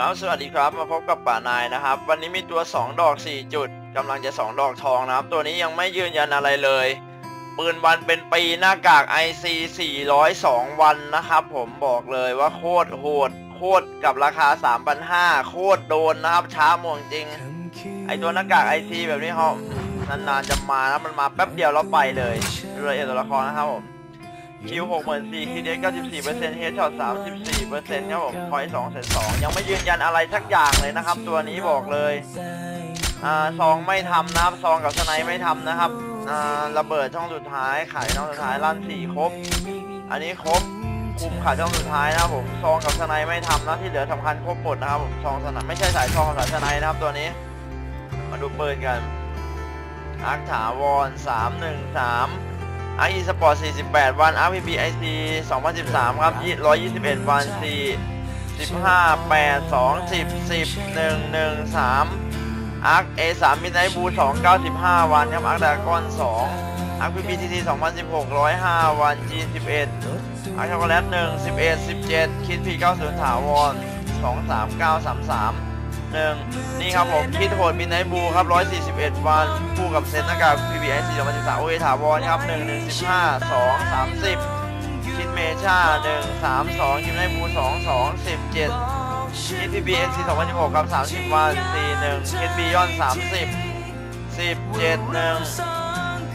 ครับสวัสดีครับมาพบกับป่านายนะครับ วันนี้มีตัว 2 ดอก 4 จุดกำลังจะ 2 ดอกทองนะครับ ตัวนี้ยังไม่ยืนยันอะไรเลย ปืนวันเป็นปีหน้ากาก IC 402 วันนะครับ ผมบอกเลยว่าโคตรโหดโคตรกับราคา 3,500 โคตรโดนนะครับ ช้าหมวงจริง ไอตัวหน้ากาก IC แบบนี้เขานานๆจะมานะมันมาแป๊บเดียวแล้วไปเลยดูรายละเอียตัวละครนะครับผม คิวหกหมื่นสี่คิวเดสเก้าสิบสี่เปอร์เซ็นต์เฮดช็อตสามสิบสี่เปอร์เซ็นต์ครับผมพอยสองเซนสองยังไม่ยืนยันอะไรสักอย่างเลยนะครับ ตัวนี้บอกเลยอ่าซองไม่ทำนะครับซองกับสไนไม่ทำนะครับอ่าระเบิดช่องสุดท้ายขายช่องสุดท้ายลั่นสี่ครบ อันนี้ครบคุมขายช่องสุดท้ายนะครับผมซองกับสไนไม่ทำนะที่เหลือสำคัญครบหมดนะครับผมซองสนด์ไม่ใช่สายซองกับสายสไนนะครับตัวนี้ มาดูเปืนกันอาร์คถาวร313อาร์อีสปอ ร์ต48 วันอาร์พีบีไอซี2013 ครับ121 วัน 4 15 8 2 10 10 1 1 3อาร์ค A3 มิดไนบู295 วันครับอาร์ดากอน2อาร์พีบีทีที2016 105 วัน G 11อาร์คช็อกโกแลต1 11 17คิดพี90 ถาวร 23933 หนึ่งนี่ครับผมคิดโหดมินไนบูครับ141วันคู่กับเซนหน้ากาก PBI 4 0 1 3โอเอถาวรครับ1 1 15 2 30คิดเมชา1 3 2คิดไนบู2 2 17คิด PBI 4 0 1 6ครับ30วัน4 1คิดบียอน30 17 1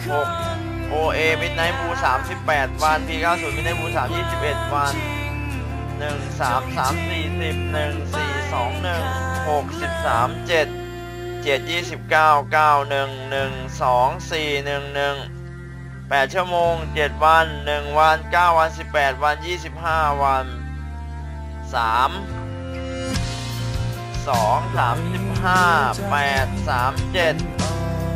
6 OA มิดไนบู38วัน P90 มิดไนบู3 21วัน หนึ่งสามสามสี่สิบหนึ่งสี่สองหนึ่งหกสิบสามเจ็ดเจ็ดยี่สิบเก้าเก้าหนึ่งหนึ่งสองสี่หนึ่งหนึ่งแปดชั่วโมงเจ็ดวันหนึ่งวันเก้าวันสิบแปดวันยี่สิบห้าวันสามสองสามสิบห้าแปดสามเจ็ด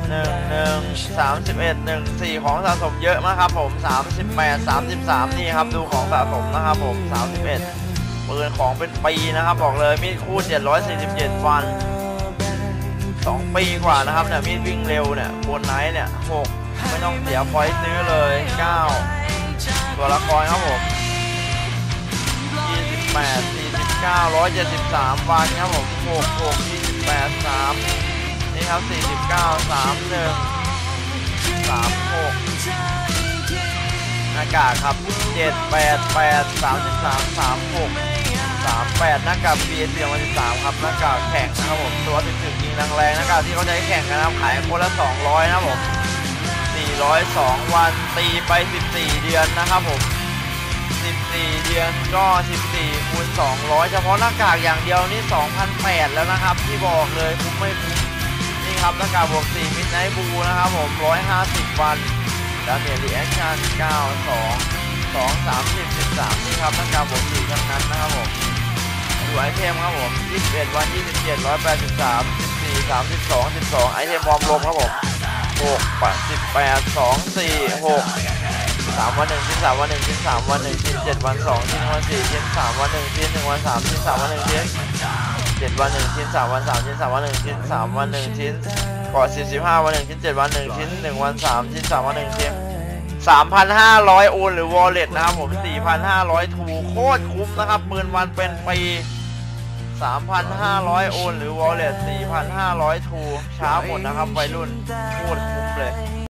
หนึ่งหนึ่งสามสิบเอ็ดหนึ่งสี่ของสะสมเยอะมากครับผมสามสิบแปดสามสิบสามนี่ครับดูของสะสมนะครับผมสามสิบเอ็ดปืนของเป็นปีนะครับบอกเลยมีดคู่เจ็ดร้อยสี่สิบเจ็ดวันสองปีกว่านะครับเนี่ยมีดวิ่งเร็วเนี่ยบนไนท์เนี่ยหกไม่ต้องเสียพอยต์ซื้อเลยเก้าตัวละครครับผมยี่สิบแปดสี่สิบเก้าร้อยเจ็ดสิบสามวันครับผมหกหกยี่สิบแปดสาม ครับ 49 31 36หน้ากากครับ 7 8 8 33 36 38 หน้ากาก BS 2013ครับ หน้ากากแข่งนะครับผม ตัวถึงๆยิงแรงๆ หน้ากากที่เขาใช้แข่งกันนะครับ ขายคนละ 200 นะครับผม 402 วัน ตีไป 14 เดือนนะครับผม14 เดือนก็ 14คูณ200 เฉพาะหน้ากากอย่างเดียวนี่2,008แล้วนะครับ ที่บอกเลยคุ้มไม่คุ้ม นี่ครับหน้ากากบวก4มิดไนท์บูนะครับผม 150 วันดาเมจรีแอคชั่น92 2 30 13 นี่ครับหน้ากากบวก4ทั้งนั้นนะครับผมดูไอเทมครับผม 21 วัน 27 183 14 32 12 ไอเทมวอร์มลมครับผม 6 88 2 4 6สามวันหนึ่งชิ้นสามวันหนึ่งชิ้นสามวันหนึ่งชิ้นเจ็ดวันสองชิ้นวันสี่ชิ้นสามวันหนึ่งชิ้นหนึ่งวันสามชิ้นสามวันหนึ่งชิ้น วันหนึ่งชิ้นสามวันสามชิ้นสามวันหนึ่งชิ้นสามวันหนึ่งชิ้นก่อนสี่สิบห้าวันหนึ่งชิ้นเจ็ดวันหนึ่งชิ้นหนึ่งวันสามชิ้นสามวันหนึ่งชิ้นสามพันห้าร้อยโอนหรือวอลเล็ตนะครับผมสี่พันห้าร้อยทูโคตรคุ้มนะครับปืนวันเป็นปีสามพันห้าร้อยโอนหรือวอลเล็ตสี่พันห้าร้อยทูช้าหมดนะครับวัยรุ่นโคตรคุ้มเลย